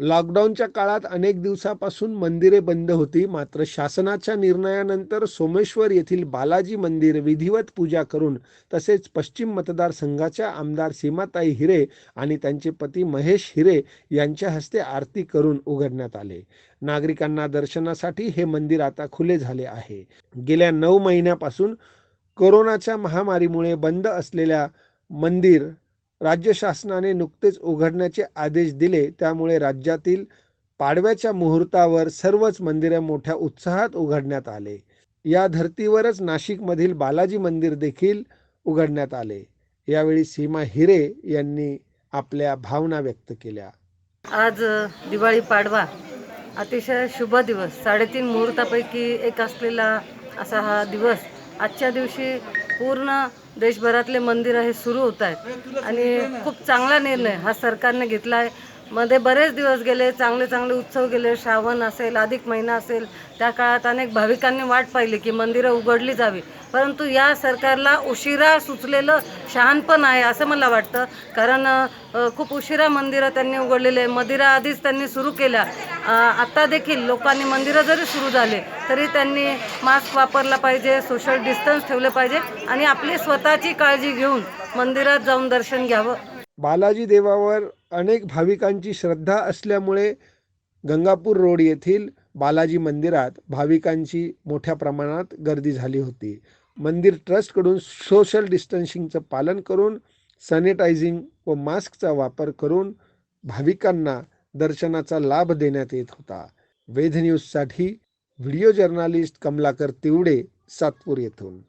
लॉकडाऊनच्या काळात अनेक दिवसापासून मंदिरे बंद होती. मात्र शासनाच्या निर्णयानंतर सोमेश्वर येथील बालाजी मंदिर विधिवत पूजा करून तसेच पश्चिम मतदारसंघाच्या आमदार सीमाताई हिरे आणि त्यांचे पती महेश हिरे यांच्या हस्ते आरती करून उघडण्यात आले. नागरिकांना दर्शनासाठी हे मंदिर आता खुले झाले आहे. गेल्या नऊ महिन्यापासून कोरोनाच्या महामारीमुळे बंद असलेल्या मंदिर राज्य शासनाने नुकतेच उघडण्याचे आदेश दिले. त्यामुळे राज्यातील पाडव्याच्या मुहूर्तावर सर्वच मंदिरे मोठ्या उत्साहात उघडण्यात आले. या धर्तीवरच नाशिकमधील बालाजी मंदिर देखील उघडण्यात आले. यावेळी सीमा हिरे यांनी आपल्या भावना व्यक्त केल्या. आज दिवाळी पाडवा अतिशय शुभ दिवस. साडेतीन मुहूर्तापैकी एक असलेला असा हा दिवस आजच्या दिवशी पूर्ण देशभरातले मंदिरं हे सुरू होत आहेत. आणि खूप चांगला निर्णय हा सरकारने घेतला आहे मध्ये बरेच दिवस गेले चांगले चांगले उत्सव गेले श्रावण असेल अधिक महिना असेल त्या काळात अनेक भाविकांनी वाट पाहिली की मंदिरं उघडली जावी. परंतु या सरकारला उशिरा सुचलेलं शहाणपण आहे असं मला वाटतं. कारण खूप उशिरा मंदिरं त्यांनी उघडलेले आहे. मंदिरं आधीच त्यांनी सुरू केल्या. आत्ता देखील लोकांनी मंदिरं जरी सुरू झाले तरी त्यांनी मास्क वापरला पाहिजे सोशल डिस्टन्स ठेवले पाहिजे आणि आपली स्वतःची काळजी घेऊन मंदिरात जाऊन दर्शन घ्यावं. बालाजी देवावर अनेक भाविकांची श्रद्धा असल्यामुळे गंगापूर रोड येथील बालाजी मंदिरात भाविकांची मोठ्या प्रमाणात गर्दी झाली होती. मंदिर ट्रस्टकडून सोशल डिस्टन्सिंगचं पालन करून सॅनिटायझिंग व मास्कचा वापर करून भाविकांना दर्शनाचा लाभ देण्यात येत होता. वेध न्यूजसाठी व्हिडिओ जर्नालिस्ट कमलाकर तिवडे सातपूर येथून.